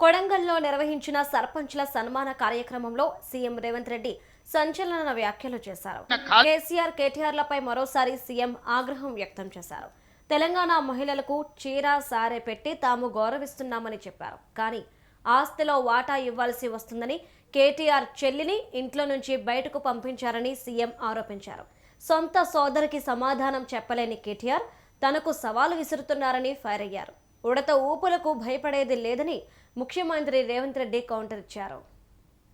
కొడంగల్లో నిర్వహించిన సర్పంచ్ల సన్మాన కార్యక్రమంలో సీఎం రేవంత్ రెడ్డి సంచలన వ్యాఖ్యలు చేశారు. కేసీఆర్ కేటీఆర్లపై మరోసారి సీఎం ఆగ్రహం వ్యక్తం చేశారు. తెలంగాణ మహిళలకు చీర సారే పెట్టి తాము గౌరవిస్తున్నామని చెప్పారు. కానీ ఆస్తిలో వాటా ఇవ్వాల్సి వస్తుందని కేటీఆర్ చెల్లిని ఇంట్లో నుంచి బయటకు పంపించారని సీఎం ఆరోపించారు. సొంత సోదరికి సమాధానం చెప్పలేని కేటీఆర్ తనకు సవాలు విసురుతున్నారని ఫైర్ అయ్యారు. ఉడత ఊపులకు భయపడేది లేదని ముఖ్యమంత్రి రేవంత్ రెడ్డి కౌంటర్ ఇచ్చారు.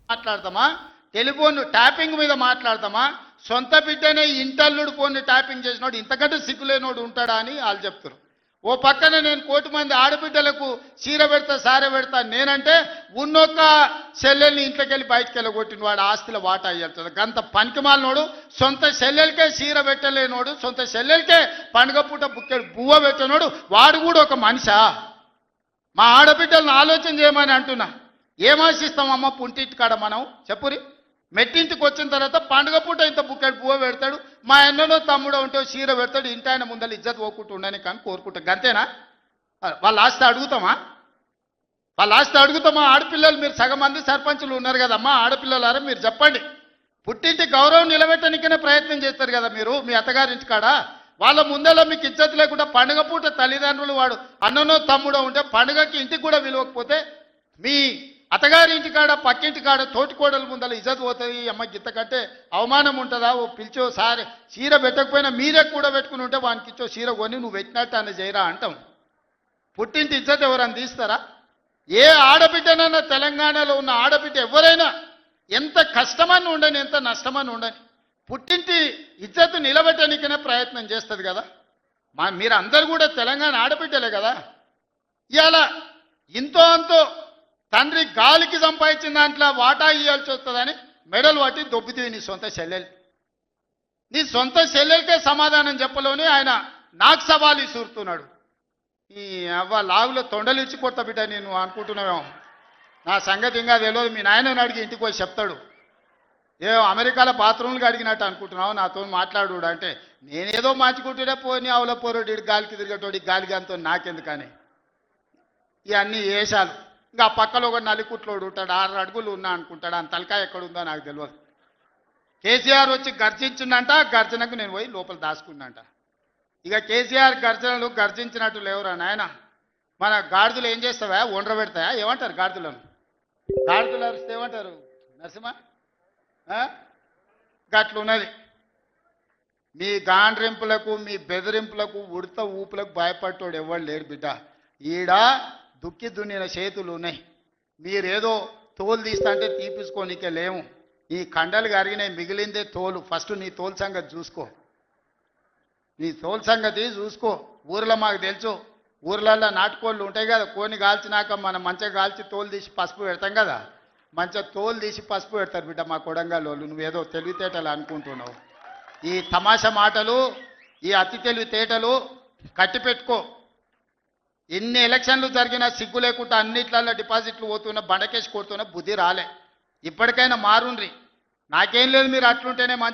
మాట్లాడతామా? టెలిఫోన్ ట్యాపింగ్ మీద మాట్లాడతామా? సొంత బిడ్డనే ఇంటల్లుడు ఫోన్ ట్యాపింగ్ చేసినోడు ఇంతకంటే సిగ్గులేనోడు ఉంటాడా అని వాళ్ళు చెప్తారు ఓ పక్కన నేను కోటి మంది ఆడబిడ్డలకు చీర పెడతా సార పెడతా నేనంటే ఉన్నొక్క సెల్లెల్ని ఇంట్లోకి వెళ్ళి బయటకు వెళ్ళగొట్టిన వాడు ఆస్తుల వాటా అయ్యేస్తుంది గంత పనికిమాలినోడు సొంత సెల్లెలకే చీర పెట్టలేనోడు సొంత సెల్లెలకే పండుగ పూట బుక్కెడు బువ్వ పెట్టనోడు వాడు కూడా ఒక మనిషా? మా ఆడబిడ్డలను ఆలోచన చేయమని అంటున్నా. ఏమాశిస్తాం అమ్మ పుంటింటి కాడ మనం? చెప్పురి. మెట్టింటికి వచ్చిన తర్వాత పండుగ పూట ఇంత బుక్కెట్ పువ్వు పెడతాడు. మా అన్ననో తమ్ముడు ఉంటే చీర పెడతాడు. ఇంటి ఆయన ముందర ఇజ్జత్ పోకుంటూ ఉండని కానీ కోరుకుంటాం. అంతేనా వాళ్ళ ఆస్తి అడుగుతామా? వాళ్ళ ఆస్తి అడుగుతామా? ఆడపిల్లలు మీరు సగం మంది సర్పంచులు ఉన్నారు కదమ్మా ఆడపిల్లలారా మీరు చెప్పండి. పుట్టింటి గౌరవం నిలబెట్టడానికనే ప్రయత్నం చేస్తారు కదా మీరు మీ అత్తగారింటి కాడ? వాళ్ళ ముందర మీకు ఇజ్జత్ లేకుండా పండుగ పూట తల్లిదండ్రులు వాడు అన్ననో తమ్ముడో ఉంటే పండుగకి ఇంటికి కూడా విలువకపోతే మీ అత్తగారి కాడ పక్కింటి కాడ తోటి ముందల ముందర ఇజ్జత్ పోతుంది అమ్మ గిత్త కంటే అవమానం ఉంటుందా? ఓ పిలిచో సారే చీర పెట్టకపోయినా మీరే కూడా పెట్టుకుని ఉంటే వానికి ఇచ్చో చీర కొని నువ్వు పెట్టినట్టు అని చేయరా అంటాం. పుట్టింటి ఇజ్జత్ ఎవరైనా తీస్తారా? ఏ ఆడబిడ్డనైనా తెలంగాణలో ఉన్న ఆడబిడ్డ ఎవరైనా ఎంత కష్టమని ఉండని ఎంత నష్టమని ఉండని పుట్టింటి ఇజ్జత్ నిలబెట్టడానికనే ప్రయత్నం చేస్తుంది కదా? మా మీరు అందరు కూడా తెలంగాణ ఆడబిడ్డలే కదా? ఇవాళ ఇంతో అంతో తండ్రి గాలికి సంపాదించిన దాంట్లో వాటా ఇవ్వాల్సి వస్తుందని మెడలు పట్టి దొబ్బుతుంది నీ సొంత చెల్లెలు. నీ సొంత చెల్లెలకే సమాధానం చెప్పలోనే ఆయన నాకు సవాలు ఇసురుతున్నాడు ఈ అవ్వ లాగులో తొండలు ఇచ్చిపోతా బిడ్డ నేను అనుకుంటున్నావేమో. నా సంగతి ఇంకా తెలియదు. మీ నాయనని అడిగి ఇంటికి పోయి చెప్తాడు. ఏ అమెరికాలో బాత్రూమ్లు అడిగినట్టు అనుకుంటున్నావు? నాతో మాట్లాడు అంటే నేనేదో మార్చుకుంటుండే పోని అవల పోరోడు గాలికి తిరిగేటోడి గాలి అంతో నాకెందుకని? ఇవన్నీ వేషాలు ఇంకా పక్కలో ఒక నలికుట్లోడు ఉంటాడు ఆరు అడుగులు ఉన్నా అనుకుంటాడు ఆ తలకాయ ఎక్కడ ఉందో నాకు తెలియదు కేసీఆర్ వచ్చి గర్జించిందంట గర్జనకు నేను పోయి లోపల దాచుకున్నంట. ఇక కేసీఆర్ గర్జనలు గర్జించినట్టు లేవురా నాయన. మన గాడిదలు ఏం చేస్తావా? ఒండ్ర పెడతాయా? ఏమంటారు గాడిదలను? గాడిదలు అరిస్తే ఏమంటారు? నరసింహ? అట్లున్నది. గట్లున్నది మీ గాండ్రింపులకు మీ బెదిరింపులకు ఉడత ఊపులకు భయపడ్డాడు ఎవడు లేడు బిడ్డ. ఈడ దుక్కి దున్నిన చేతులు ఉన్నాయి. మీరేదో తోలు తీస్తంటే తీపించుకోనికే లేము ఈ కండలు కరిగినాయి మిగిలిందే తోలు. ఫస్ట్ నీ తోలు సంగతి చూసుకో. నీ తోలు సంగతి చూసుకో. ఊర్లో మాకు తెలుసు ఊర్లల్లో నాటుకోళ్ళు ఉంటాయి కదా కోని కాల్చినాక మనం మంచిగా కాల్చి తోలు తీసి పసుపు పెడతాం కదా. మంచిగా తోలు తీసి పసుపు పెడతారు బిడ్డ మా కొడంగల్ వాళ్ళు నువ్వేదో తెలివితేటలు అనుకుంటున్నావు. ఈ తమాషా మాటలు ఈ అతి తెలివితేటలు కట్టి పెట్టుకో ఎన్ని ఎలక్షన్లు జరిగినా సిగ్గు లేకుండా అన్నిట్లలో డిపాజిట్లు పోతున్నా బండకేసి కొడుతున్నా బుద్ధి రాలే. ఇప్పటికైనా మారుండ్రి. నాకేం లేదు మీరు అట్లుంటేనే మంచి